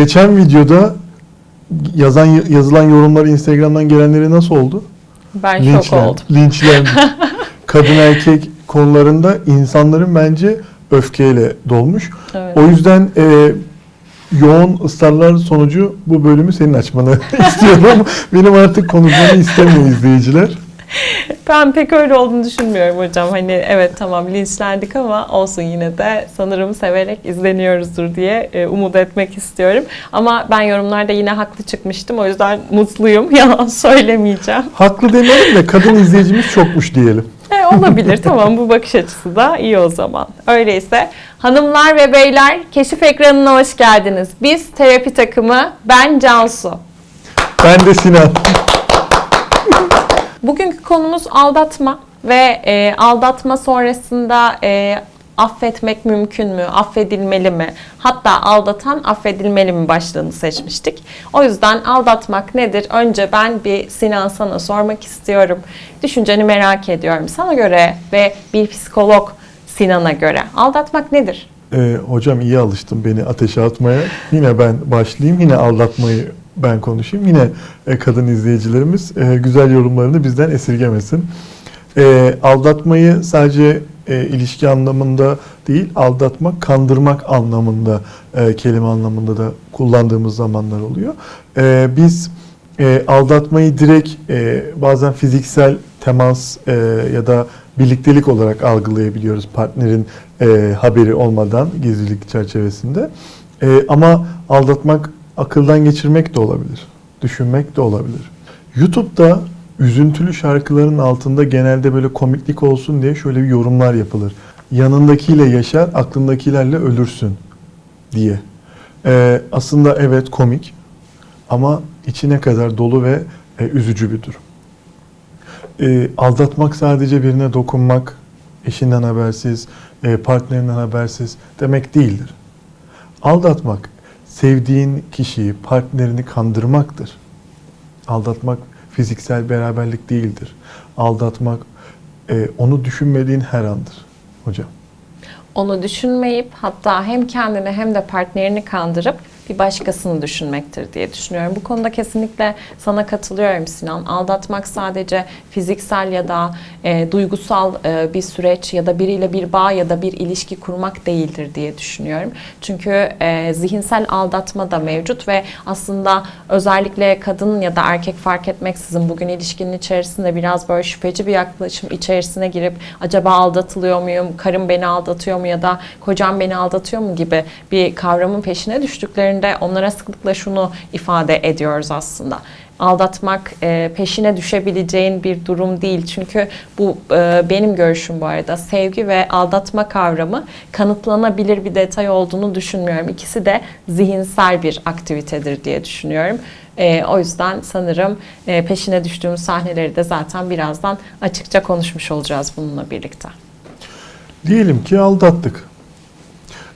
geçen videoda yazan yazılan yorumları Instagram'dan gelenleri nasıl oldu? Ben şok Linçlen- oldum. Linçlendik. Kadın erkek konularında insanların bence öfkeyle dolmuş. Evet. O yüzden e, yoğun ısrarlar sonucu bu bölümü senin açmanı istiyorum. Benim artık konuşmamı istemiyor izleyiciler. Ben pek öyle olduğunu düşünmüyorum hocam. Hani evet tamam linçlendik ama olsun yine de sanırım severek izleniyoruzdur diye e, umut etmek istiyorum. Ama ben yorumlarda yine haklı çıkmıştım. O yüzden mutluyum. Yalan söylemeyeceğim. Haklı demeyelim de kadın izleyicimiz çokmuş diyelim. E, olabilir tamam bu bakış açısı da iyi o zaman. Öyleyse hanımlar ve beyler keşif ekranına hoş geldiniz. Biz terapi takımı ben Cansu. Ben de Sinan. Bugünkü konumuz aldatma ve e, aldatma sonrasında e, affetmek mümkün mü, affedilmeli mi? Hatta aldatan affedilmeli mi başlığını seçmiştik. O yüzden aldatmak nedir? Önce ben bir Sinan sana sormak istiyorum. Düşünceni merak ediyorum. Sana göre ve bir psikolog Sinan'a göre aldatmak nedir? Ee, hocam iyi alıştım beni ateşe atmaya. Yine ben başlayayım. Yine aldatmayı ben konuşayım. Yine e, kadın izleyicilerimiz e, güzel yorumlarını bizden esirgemesin. E, aldatmayı sadece ilişki anlamında değil, aldatmak, kandırmak anlamında, kelime anlamında da kullandığımız zamanlar oluyor. Biz aldatmayı direkt bazen fiziksel temas ya da birliktelik olarak algılayabiliyoruz partnerin haberi olmadan gizlilik çerçevesinde. Ama aldatmak akıldan geçirmek de olabilir, düşünmek de olabilir. YouTube'da üzüntülü şarkıların altında genelde böyle komiklik olsun diye şöyle bir yorumlar yapılır. Yanındakiyle yaşar, aklındakilerle ölürsün diye. E, aslında evet komik ama içine kadar dolu ve e, üzücü bir durum. E, aldatmak sadece birine dokunmak, eşinden habersiz, e, partnerinden habersiz demek değildir. Aldatmak, sevdiğin kişiyi, partnerini kandırmaktır. Aldatmak fiziksel beraberlik değildir. Aldatmak e, onu düşünmediğin her andır hocam. Onu düşünmeyip hatta hem kendini hem de partnerini kandırıp bir başkasını düşünmektir diye düşünüyorum. Bu konuda kesinlikle sana katılıyorum Sinan. Aldatmak sadece fiziksel ya da e, duygusal e, bir süreç ya da biriyle bir bağ ya da bir ilişki kurmak değildir diye düşünüyorum. Çünkü e, zihinsel aldatma da mevcut ve aslında özellikle kadın ya da erkek fark etmeksizin bugün ilişkinin içerisinde biraz böyle şüpheci bir yaklaşım içerisine girip acaba aldatılıyor muyum, karım beni aldatıyor mu ya da kocam beni aldatıyor mu gibi bir kavramın peşine düştüklerinde onlara sıklıkla şunu ifade ediyoruz aslında. Aldatmak e, peşine düşebileceğin bir durum değil. Çünkü bu e, benim görüşüm bu arada. Sevgi ve aldatma kavramı kanıtlanabilir bir detay olduğunu düşünmüyorum. İkisi de zihinsel bir aktivitedir diye düşünüyorum. E, o yüzden sanırım e, peşine düştüğümüz sahneleri de zaten birazdan açıkça konuşmuş olacağız bununla birlikte. Diyelim ki aldattık.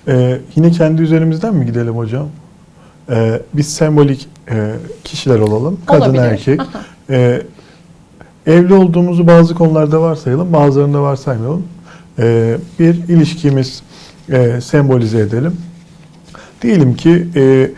Ee, yine kendi üzerimizden mi gidelim hocam? Ee, biz sembolik e, kişiler olalım. Kadın Olabilir. erkek. Aha. Ee, evli olduğumuzu bazı konularda varsayalım. Bazılarında varsaymayalım. Ee, bir ilişkimiz e, sembolize edelim. Diyelim ki e,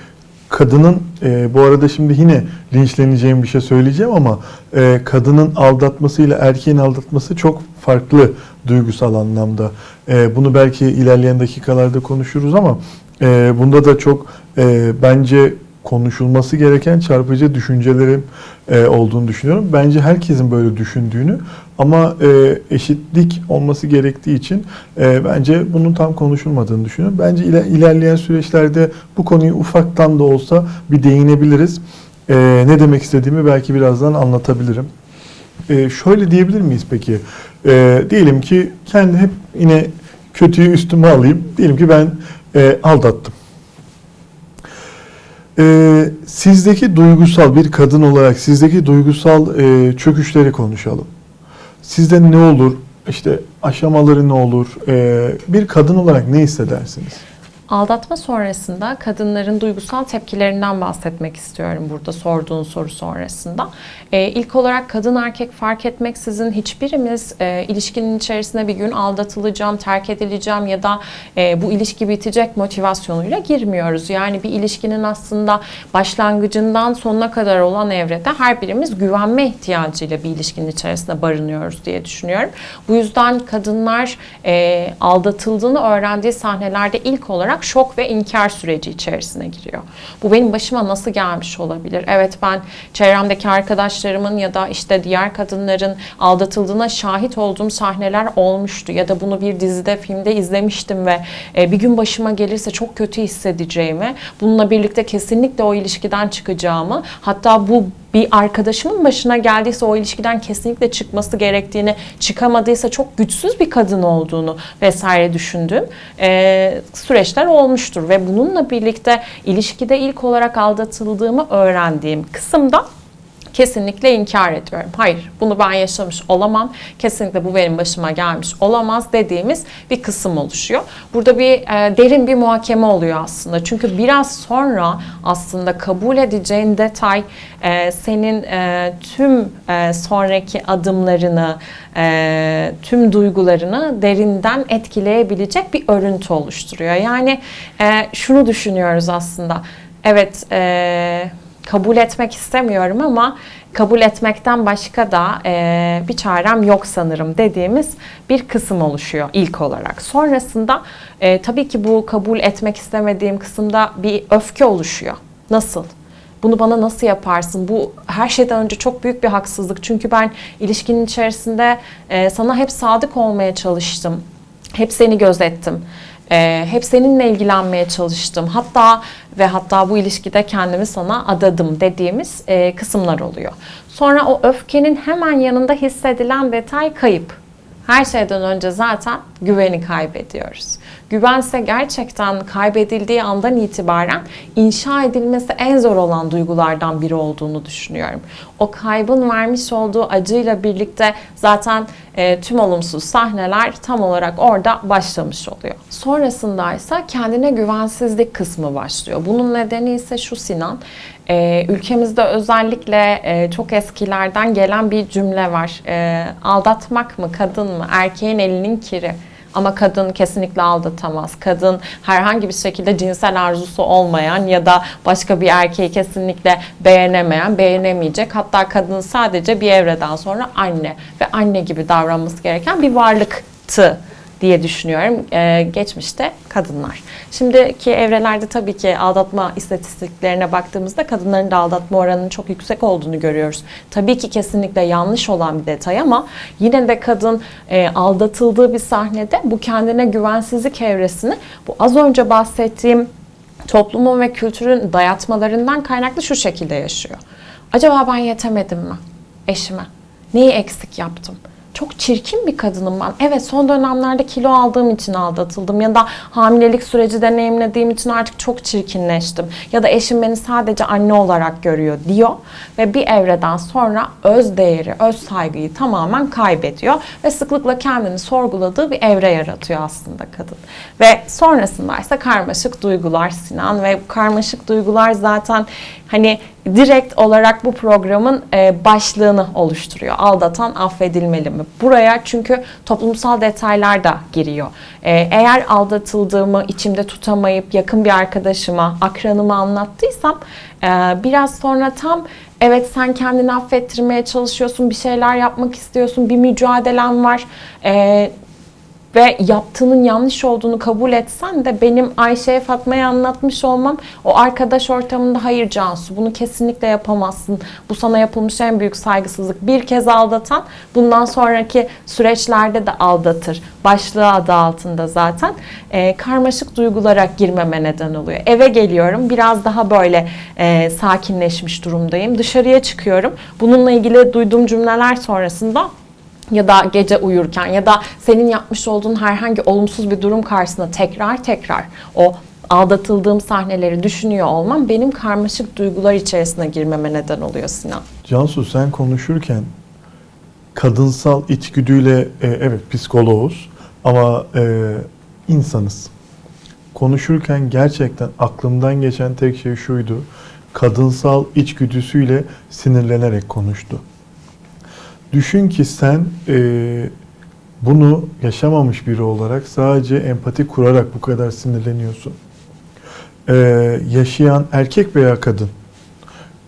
kadının e, bu arada şimdi yine linçleneceğim bir şey söyleyeceğim ama e, kadının aldatmasıyla erkeğin aldatması çok farklı duygusal anlamda. E, bunu belki ilerleyen dakikalarda konuşuruz ama e, bunda da çok e, bence konuşulması gereken çarpıcı düşüncelerim e, olduğunu düşünüyorum. Bence herkesin böyle düşündüğünü ama e, eşitlik olması gerektiği için e, bence bunun tam konuşulmadığını düşünüyorum. Bence iler- ilerleyen süreçlerde bu konuyu ufaktan da olsa bir değinebiliriz. E, ne demek istediğimi belki birazdan anlatabilirim. E, şöyle diyebilir miyiz peki? E, diyelim ki kendi hep yine kötüyü üstüme alayım. Diyelim ki ben e, aldattım. E, sizdeki duygusal bir kadın olarak sizdeki duygusal e, çöküşleri konuşalım. Sizde ne olur? İşte aşamaları ne olur? E, bir kadın olarak ne hissedersiniz? Aldatma sonrasında kadınların duygusal tepkilerinden bahsetmek istiyorum burada sorduğun soru sonrasında. Ee, ilk olarak kadın erkek fark etmeksizin hiçbirimiz e, ilişkinin içerisine bir gün aldatılacağım, terk edileceğim ya da e, bu ilişki bitecek motivasyonuyla girmiyoruz. Yani bir ilişkinin aslında başlangıcından sonuna kadar olan evrede her birimiz güvenme ihtiyacıyla bir ilişkinin içerisinde barınıyoruz diye düşünüyorum. Bu yüzden kadınlar e, aldatıldığını öğrendiği sahnelerde ilk olarak şok ve inkar süreci içerisine giriyor. Bu benim başıma nasıl gelmiş olabilir? Evet ben çevremdeki arkadaşlarımın ya da işte diğer kadınların aldatıldığına şahit olduğum sahneler olmuştu ya da bunu bir dizide, filmde izlemiştim ve e, bir gün başıma gelirse çok kötü hissedeceğimi, bununla birlikte kesinlikle o ilişkiden çıkacağımı, hatta bu bir arkadaşımın başına geldiyse o ilişkiden kesinlikle çıkması gerektiğini, çıkamadıysa çok güçsüz bir kadın olduğunu vesaire düşündüğüm e, süreçler olmuştur. Ve bununla birlikte ilişkide ilk olarak aldatıldığımı öğrendiğim kısımda kesinlikle inkar ediyorum. Hayır, bunu ben yaşamış olamam. Kesinlikle bu benim başıma gelmiş olamaz dediğimiz bir kısım oluşuyor. Burada bir e, derin bir muhakeme oluyor aslında. Çünkü biraz sonra aslında kabul edeceğin detay e, senin e, tüm e, sonraki adımlarını, e, tüm duygularını derinden etkileyebilecek bir örüntü oluşturuyor. Yani e, şunu düşünüyoruz aslında. Evet, e, kabul etmek istemiyorum ama kabul etmekten başka da e, bir çarem yok sanırım dediğimiz bir kısım oluşuyor ilk olarak. Sonrasında e, tabii ki bu kabul etmek istemediğim kısımda bir öfke oluşuyor. Nasıl? Bunu bana nasıl yaparsın? Bu her şeyden önce çok büyük bir haksızlık. Çünkü ben ilişkinin içerisinde e, sana hep sadık olmaya çalıştım. Hep seni gözettim. Ee, hep seninle ilgilenmeye çalıştım. Hatta ve hatta bu ilişkide kendimi sana adadım dediğimiz e, kısımlar oluyor. Sonra o öfkenin hemen yanında hissedilen detay kayıp. Her şeyden önce zaten güveni kaybediyoruz. Güvense gerçekten kaybedildiği andan itibaren inşa edilmesi en zor olan duygulardan biri olduğunu düşünüyorum. O kaybın vermiş olduğu acıyla birlikte zaten e, tüm olumsuz sahneler tam olarak orada başlamış oluyor. Sonrasında ise kendine güvensizlik kısmı başlıyor. Bunun nedeni ise şu Sinan, e, ülkemizde özellikle e, çok eskilerden gelen bir cümle var. E, aldatmak mı kadın mı erkeğin elinin kiri. Ama kadın kesinlikle aldatamaz. Kadın herhangi bir şekilde cinsel arzusu olmayan ya da başka bir erkeği kesinlikle beğenemeyen, beğenemeyecek. Hatta kadın sadece bir evreden sonra anne ve anne gibi davranması gereken bir varlıktı diye düşünüyorum ee, geçmişte kadınlar. Şimdiki evrelerde tabii ki aldatma istatistiklerine baktığımızda kadınların da aldatma oranının çok yüksek olduğunu görüyoruz. Tabii ki kesinlikle yanlış olan bir detay ama yine de kadın e, aldatıldığı bir sahnede bu kendine güvensizlik evresini bu az önce bahsettiğim toplumun ve kültürün dayatmalarından kaynaklı şu şekilde yaşıyor. Acaba ben yetemedim mi eşime? Neyi eksik yaptım? Çok çirkin bir kadınım ben. Evet son dönemlerde kilo aldığım için aldatıldım ya da hamilelik süreci deneyimlediğim için artık çok çirkinleştim. Ya da eşim beni sadece anne olarak görüyor diyor ve bir evreden sonra öz değeri, öz saygıyı tamamen kaybediyor ve sıklıkla kendini sorguladığı bir evre yaratıyor aslında kadın. Ve sonrasında ise karmaşık duygular Sinan ve karmaşık duygular zaten hani direkt olarak bu programın e, başlığını oluşturuyor. Aldatan affedilmeli mi? Buraya çünkü toplumsal detaylar da giriyor. E, eğer aldatıldığımı içimde tutamayıp yakın bir arkadaşıma, akranıma anlattıysam e, biraz sonra tam evet sen kendini affettirmeye çalışıyorsun, bir şeyler yapmak istiyorsun, bir mücadelen var. E, ve yaptığının yanlış olduğunu kabul etsen de benim Ayşe'ye Fatma'ya anlatmış olmam o arkadaş ortamında hayır Cansu bunu kesinlikle yapamazsın. Bu sana yapılmış en büyük saygısızlık. Bir kez aldatan bundan sonraki süreçlerde de aldatır. Başlığı adı altında zaten. Ee, karmaşık duygulara girmeme neden oluyor. Eve geliyorum biraz daha böyle e, sakinleşmiş durumdayım. Dışarıya çıkıyorum. Bununla ilgili duyduğum cümleler sonrasında ya da gece uyurken ya da senin yapmış olduğun herhangi olumsuz bir durum karşısında tekrar tekrar o aldatıldığım sahneleri düşünüyor olmam benim karmaşık duygular içerisine girmeme neden oluyor Sinan. Cansu sen konuşurken kadınsal içgüdüyle e, evet psikoloğuz ama e, insanız. konuşurken gerçekten aklımdan geçen tek şey şuydu. Kadınsal içgüdüsüyle sinirlenerek konuştu. Düşün ki sen e, bunu yaşamamış biri olarak sadece empati kurarak bu kadar sinirleniyorsun. E, yaşayan erkek veya kadın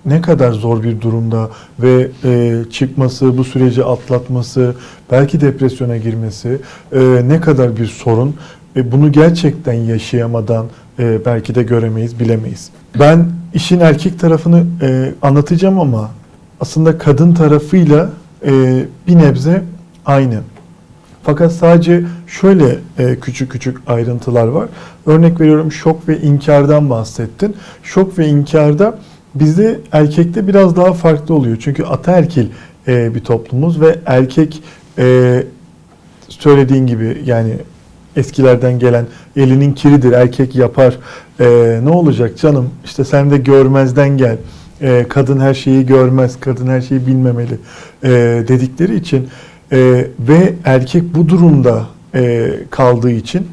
ne kadar zor bir durumda ve e, çıkması, bu süreci atlatması, belki depresyona girmesi e, ne kadar bir sorun. E, bunu gerçekten yaşayamadan e, belki de göremeyiz, bilemeyiz. Ben işin erkek tarafını e, anlatacağım ama aslında kadın tarafıyla e, bir nebze aynı. Fakat sadece şöyle e, küçük küçük ayrıntılar var. Örnek veriyorum şok ve inkardan bahsettin. Şok ve inkarda bizde erkekte biraz daha farklı oluyor. Çünkü ataerkil e, bir toplumuz ve erkek e, söylediğin gibi yani eskilerden gelen elinin kiridir erkek yapar E, ne olacak canım işte sen de görmezden gel E, kadın her şeyi görmez kadın her şeyi bilmemeli e, dedikleri için e, ve erkek bu durumda e, kaldığı için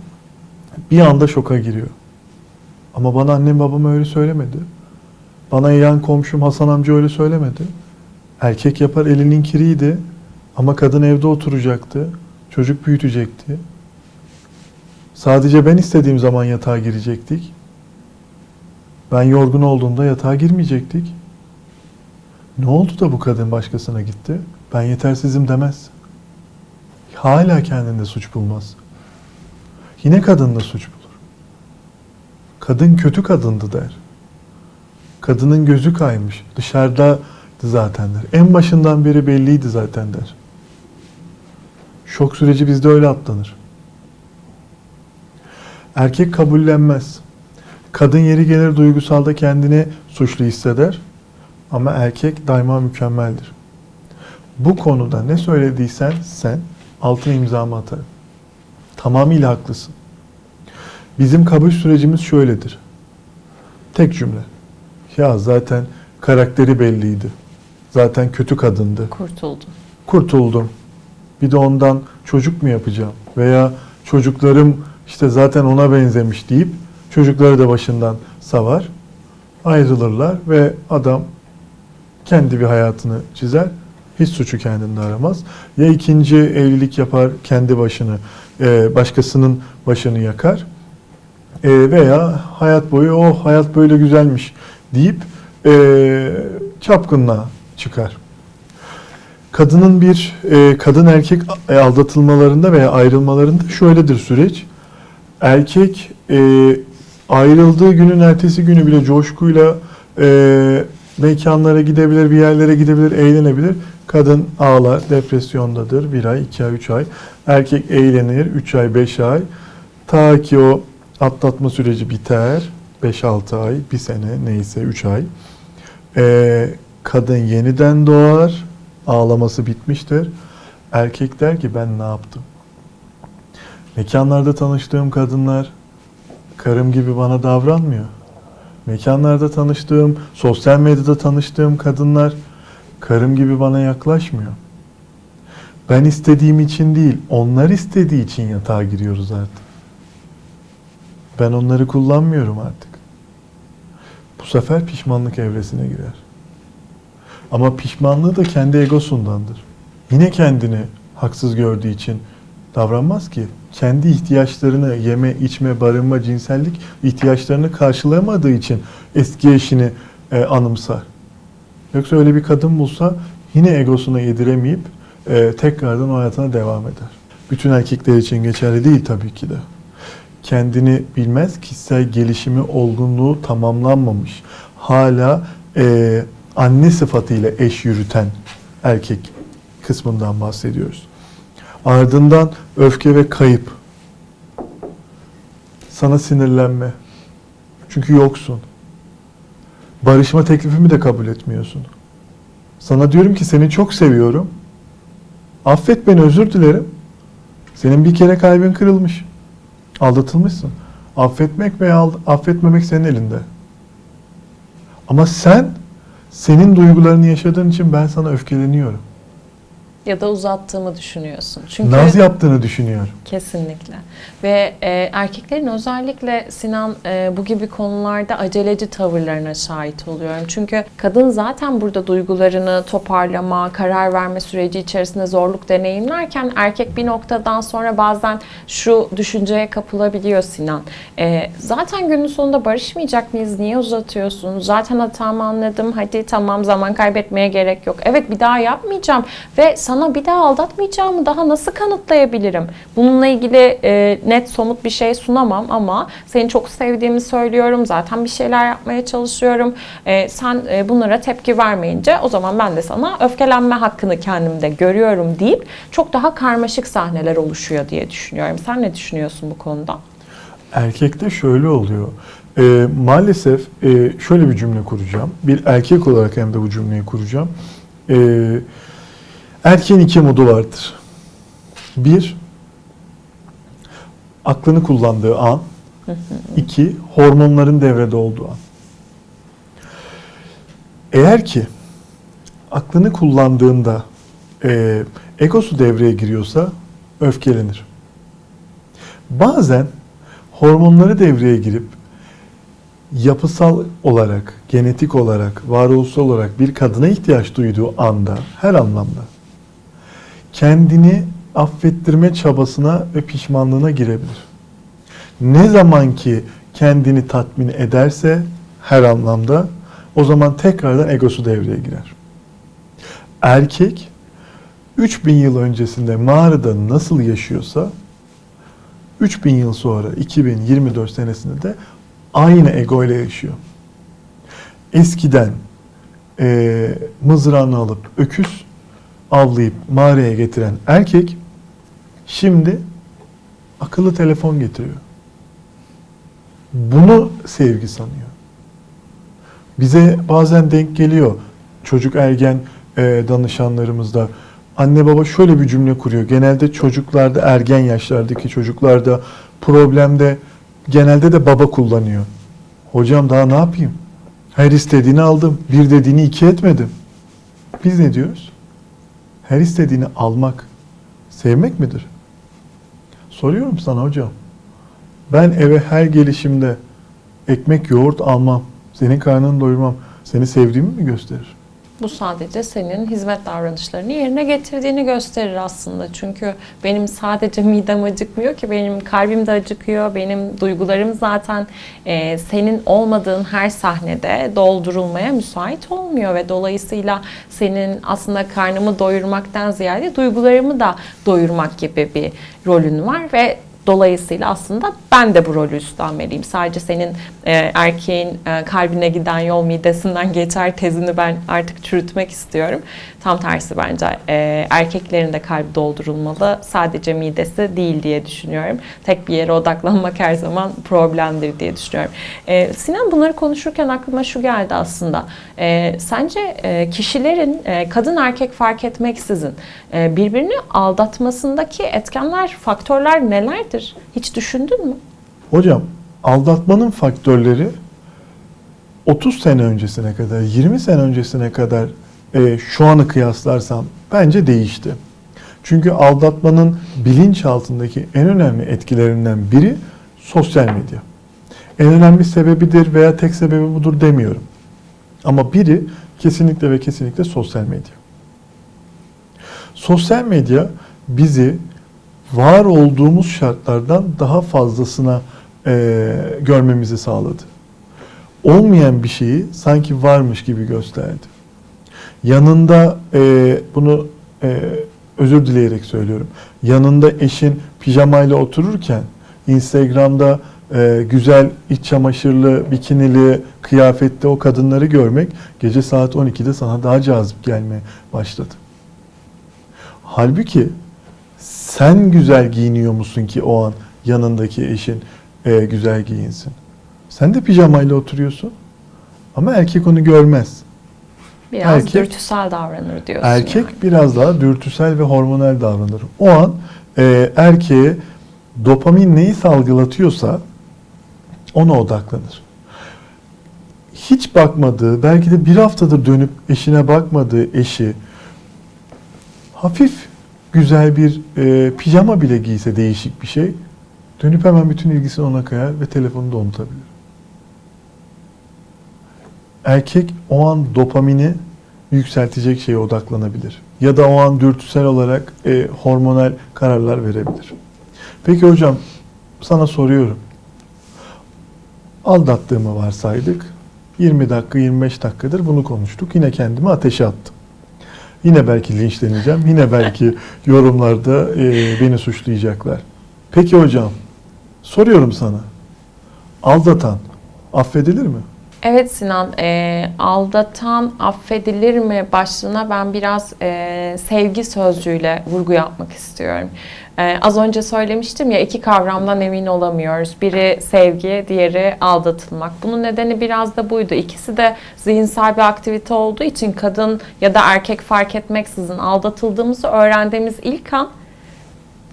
bir anda şoka giriyor. Ama bana annem babam öyle söylemedi. Bana yan komşum Hasan amca öyle söylemedi. Erkek yapar elinin kiriydi ama kadın evde oturacaktı. Çocuk büyütecekti. Sadece ben istediğim zaman yatağa girecektik. Ben yorgun olduğumda yatağa girmeyecektik. Ne oldu da bu kadın başkasına gitti? Ben yetersizim demez. Hala kendinde suç bulmaz. Yine kadında suç bulur. Kadın kötü kadındı der. Kadının gözü kaymış. Dışarıda zaten der. En başından beri belliydi zaten der. Şok süreci bizde öyle atlanır. Erkek kabullenmez. Kadın yeri gelir duygusalda kendini suçlu hisseder. Ama erkek daima mükemmeldir. Bu konuda ne söylediysen sen altına imzamı atarım. Tamamıyla haklısın. Bizim kabul sürecimiz şöyledir. Tek cümle. Ya zaten karakteri belliydi. Zaten kötü kadındı. Kurtuldum. Kurtuldum. Bir de ondan çocuk mu yapacağım? Veya çocuklarım işte zaten ona benzemiş deyip çocukları da başından savar. Ayrılırlar ve adam kendi bir hayatını çizer. Hiç suçu kendinde aramaz. Ya ikinci evlilik yapar kendi başını, e, başkasının başını yakar. E, veya hayat boyu oh hayat böyle güzelmiş deyip e, çapkınlığa çıkar. Kadının bir kadın erkek aldatılmalarında veya ayrılmalarında şöyledir süreç. Erkek ayrıldığı günün ertesi günü bile coşkuyla e, mekanlara gidebilir, bir yerlere gidebilir, eğlenebilir. Kadın ağlar, depresyondadır. Bir ay, iki ay, üç ay. Erkek eğlenir, üç ay, beş ay. Ta ki o atlatma süreci biter. 5-6 ay, bir sene neyse 3 ay. Ee, kadın yeniden doğar, ağlaması bitmiştir. Erkek der ki ben ne yaptım? Mekanlarda tanıştığım kadınlar karım gibi bana davranmıyor. Mekanlarda tanıştığım, sosyal medyada tanıştığım kadınlar karım gibi bana yaklaşmıyor. Ben istediğim için değil, onlar istediği için yatağa giriyoruz artık. Ben onları kullanmıyorum artık. Bu sefer pişmanlık evresine girer. Ama pişmanlığı da kendi egosundandır. Yine kendini haksız gördüğü için davranmaz ki. Kendi ihtiyaçlarını, yeme, içme, barınma, cinsellik ihtiyaçlarını karşılayamadığı için eski eşini e, anımsar. Yoksa öyle bir kadın bulsa yine egosuna yediremeyip e, tekrardan o hayatına devam eder. Bütün erkekler için geçerli değil tabii ki de kendini bilmez, kişisel gelişimi, olgunluğu tamamlanmamış. Hala e, anne sıfatıyla eş yürüten erkek kısmından bahsediyoruz. Ardından öfke ve kayıp. Sana sinirlenme. Çünkü yoksun. Barışma teklifimi de kabul etmiyorsun. Sana diyorum ki seni çok seviyorum. Affet beni özür dilerim. Senin bir kere kalbin kırılmış. Aldatılmışsın. Affetmek veya affetmemek senin elinde. Ama sen senin duygularını yaşadığın için ben sana öfkeleniyorum. Ya da uzattığımı düşünüyorsun. Çünkü Naz yaptığını düşünüyor. Kesinlikle. Ve e, erkeklerin özellikle Sinan e, bu gibi konularda aceleci tavırlarına şahit oluyorum. Çünkü kadın zaten burada duygularını toparlama, karar verme süreci içerisinde zorluk deneyimlerken erkek bir noktadan sonra bazen şu düşünceye kapılabiliyor Sinan. E, zaten günün sonunda barışmayacak mıyız? Niye uzatıyorsun? Zaten hatamı anladım. Hadi tamam zaman kaybetmeye gerek yok. Evet bir daha yapmayacağım ve sana bir daha aldatmayacağımı daha nasıl kanıtlayabilirim? Bununla ilgili e, net somut bir şey sunamam ama seni çok sevdiğimi söylüyorum. Zaten bir şeyler yapmaya çalışıyorum. E, sen e, bunlara tepki vermeyince o zaman ben de sana öfkelenme hakkını kendimde görüyorum deyip çok daha karmaşık sahneler oluşuyor diye düşünüyorum. Sen ne düşünüyorsun bu konuda? Erkekte şöyle oluyor. Ee, maalesef e, şöyle bir cümle kuracağım. Bir erkek olarak hem de bu cümleyi kuracağım. Ee, erkeğin iki modu vardır. Bir, aklını kullandığı an. iki hormonların devrede olduğu an. Eğer ki aklını kullandığında e, egosu devreye giriyorsa öfkelenir. Bazen hormonları devreye girip yapısal olarak, genetik olarak, varoluşsal olarak bir kadına ihtiyaç duyduğu anda, her anlamda kendini affettirme çabasına ve pişmanlığına girebilir. Ne zaman ki kendini tatmin ederse her anlamda o zaman tekrardan egosu devreye girer. Erkek 3000 yıl öncesinde mağarada nasıl yaşıyorsa 3000 yıl sonra 2024 senesinde de aynı ego ile yaşıyor. Eskiden e, mızrağını alıp öküz avlayıp mağaraya getiren erkek şimdi akıllı telefon getiriyor. Bunu sevgi sanıyor. Bize bazen denk geliyor çocuk ergen e, danışanlarımızda anne baba şöyle bir cümle kuruyor. Genelde çocuklarda ergen yaşlardaki çocuklarda problemde genelde de baba kullanıyor. Hocam daha ne yapayım? Her istediğini aldım. Bir dediğini iki etmedim. Biz ne diyoruz? Her istediğini almak sevmek midir? Soruyorum sana hocam. Ben eve her gelişimde ekmek yoğurt almam. Senin karnını doyurmam. Seni sevdiğimi mi gösterir? Bu sadece senin hizmet davranışlarını yerine getirdiğini gösterir aslında. Çünkü benim sadece midem acıkmıyor ki benim kalbim de acıkıyor. Benim duygularım zaten e, senin olmadığın her sahnede doldurulmaya müsait olmuyor ve dolayısıyla senin aslında karnımı doyurmaktan ziyade duygularımı da doyurmak gibi bir rolün var ve Dolayısıyla aslında ben de bu rolü üstlenmeliyim. Sadece senin e, erkeğin e, kalbine giden yol midesinden geçer tezini ben artık çürütmek istiyorum. Tam tersi bence e, erkeklerin de kalbi doldurulmalı. Sadece midesi değil diye düşünüyorum. Tek bir yere odaklanmak her zaman problemdir diye düşünüyorum. E, Sinan bunları konuşurken aklıma şu geldi aslında. E, sence e, kişilerin e, kadın erkek fark etmeksizin e, birbirini aldatmasındaki etkenler, faktörler nelerdir? Hiç düşündün mü? Hocam aldatmanın faktörleri 30 sene öncesine kadar, 20 sene öncesine kadar e, şu anı kıyaslarsam bence değişti. Çünkü aldatmanın bilinçaltındaki en önemli etkilerinden biri sosyal medya. En önemli sebebidir veya tek sebebi budur demiyorum. Ama biri kesinlikle ve kesinlikle sosyal medya. Sosyal medya bizi var olduğumuz şartlardan daha fazlasına e, görmemizi sağladı. Olmayan bir şeyi sanki varmış gibi gösterdi. Yanında e, bunu e, özür dileyerek söylüyorum. Yanında eşin pijamayla otururken Instagram'da e, güzel iç çamaşırlı, bikinili, kıyafette o kadınları görmek gece saat 12'de sana daha cazip gelmeye başladı. Halbuki sen güzel giyiniyor musun ki o an yanındaki eşin e, güzel giyinsin? Sen de pijamayla oturuyorsun ama erkek onu görmez. Biraz Erkek- dürtüsel davranır diyorsun. Erkek yani. biraz daha dürtüsel ve hormonal davranır. O an e, erkeğe dopamin neyi salgılatıyorsa ona odaklanır. Hiç bakmadığı, belki de bir haftadır dönüp eşine bakmadığı eşi hafif güzel bir e, pijama bile giyse değişik bir şey dönüp hemen bütün ilgisini ona kayar ve telefonunu da unutabilir. Erkek o an dopamini yükseltecek şeye odaklanabilir. Ya da o an dürtüsel olarak e, hormonal kararlar verebilir. Peki hocam sana soruyorum. Aldattığımı varsaydık. 20 dakika 25 dakikadır bunu konuştuk. Yine kendimi ateşe attım. Yine belki linçleneceğim. Yine belki yorumlarda e, beni suçlayacaklar. Peki hocam soruyorum sana. Aldatan affedilir mi? Evet Sinan, e, aldatan affedilir mi başlığına ben biraz e, sevgi sözcüğüyle vurgu yapmak istiyorum. E, az önce söylemiştim ya iki kavramdan emin olamıyoruz. Biri sevgi, diğeri aldatılmak. Bunun nedeni biraz da buydu. İkisi de zihinsel bir aktivite olduğu için kadın ya da erkek fark etmeksizin aldatıldığımızı öğrendiğimiz ilk an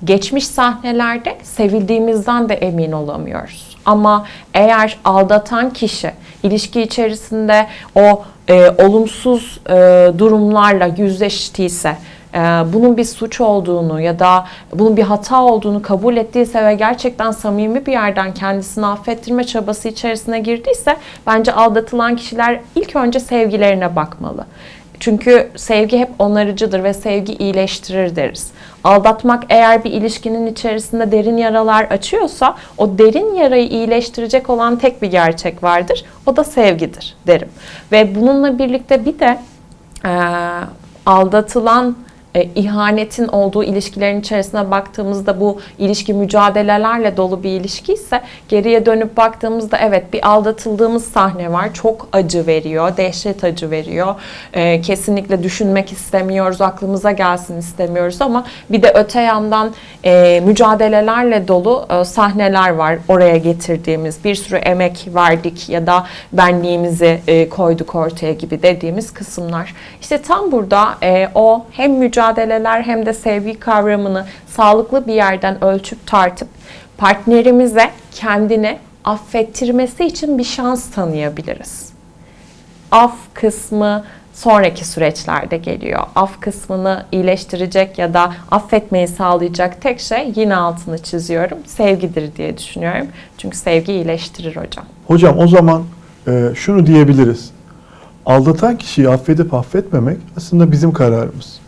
geçmiş sahnelerde sevildiğimizden de emin olamıyoruz. Ama eğer aldatan kişi ilişki içerisinde o e, olumsuz e, durumlarla yüzleştiyse, e, bunun bir suç olduğunu ya da bunun bir hata olduğunu kabul ettiyse ve gerçekten samimi bir yerden kendisini affettirme çabası içerisine girdiyse bence aldatılan kişiler ilk önce sevgilerine bakmalı. Çünkü sevgi hep onarıcıdır ve sevgi iyileştirir deriz. Aldatmak eğer bir ilişkinin içerisinde derin yaralar açıyorsa o derin yarayı iyileştirecek olan tek bir gerçek vardır. O da sevgidir derim. Ve bununla birlikte bir de eee, aldatılan e, ihanetin olduğu ilişkilerin içerisine baktığımızda bu ilişki mücadelelerle dolu bir ilişki ise geriye dönüp baktığımızda evet bir aldatıldığımız sahne var. Çok acı veriyor, dehşet acı veriyor. E, kesinlikle düşünmek istemiyoruz, aklımıza gelsin istemiyoruz ama bir de öte yandan e, mücadelelerle dolu e, sahneler var oraya getirdiğimiz. Bir sürü emek verdik ya da benliğimizi e, koyduk ortaya gibi dediğimiz kısımlar. İşte tam burada e, o hem mücadeleler hem de sevgi kavramını sağlıklı bir yerden ölçüp tartıp partnerimize kendini affettirmesi için bir şans tanıyabiliriz. Af kısmı sonraki süreçlerde geliyor. Af kısmını iyileştirecek ya da affetmeyi sağlayacak tek şey yine altını çiziyorum. Sevgidir diye düşünüyorum. Çünkü sevgi iyileştirir hocam. Hocam o zaman e, şunu diyebiliriz. Aldatan kişiyi affedip affetmemek aslında bizim kararımız.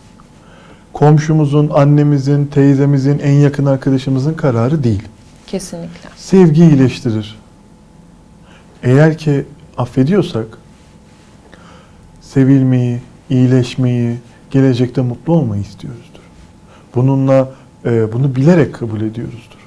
Komşumuzun, annemizin, teyzemizin, en yakın arkadaşımızın kararı değil. Kesinlikle. Sevgi iyileştirir. Eğer ki affediyorsak sevilmeyi, iyileşmeyi, gelecekte mutlu olmayı istiyoruzdur. Bununla e, bunu bilerek kabul ediyoruzdur.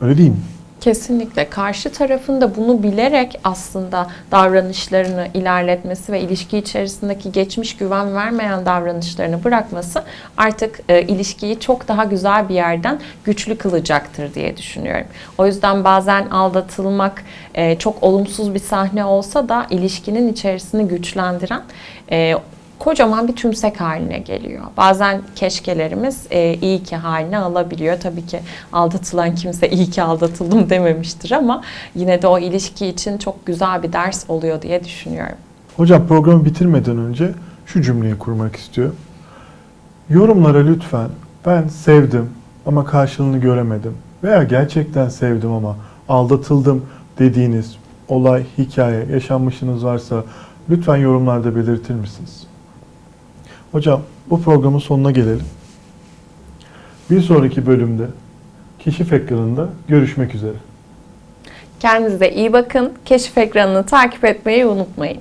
Öyle değil mi? Kesinlikle. Karşı tarafın da bunu bilerek aslında davranışlarını ilerletmesi ve ilişki içerisindeki geçmiş güven vermeyen davranışlarını bırakması artık e, ilişkiyi çok daha güzel bir yerden güçlü kılacaktır diye düşünüyorum. O yüzden bazen aldatılmak e, çok olumsuz bir sahne olsa da ilişkinin içerisini güçlendiren e, kocaman bir tümsek haline geliyor. Bazen keşkelerimiz e, iyi ki haline alabiliyor. Tabii ki aldatılan kimse iyi ki aldatıldım dememiştir ama yine de o ilişki için çok güzel bir ders oluyor diye düşünüyorum. Hocam programı bitirmeden önce şu cümleyi kurmak istiyorum. Yorumlara lütfen ben sevdim ama karşılığını göremedim veya gerçekten sevdim ama aldatıldım dediğiniz olay, hikaye, yaşanmışınız varsa lütfen yorumlarda belirtir misiniz? Hocam bu programın sonuna gelelim. Bir sonraki bölümde keşif ekranında görüşmek üzere. Kendinize iyi bakın. Keşif ekranını takip etmeyi unutmayın.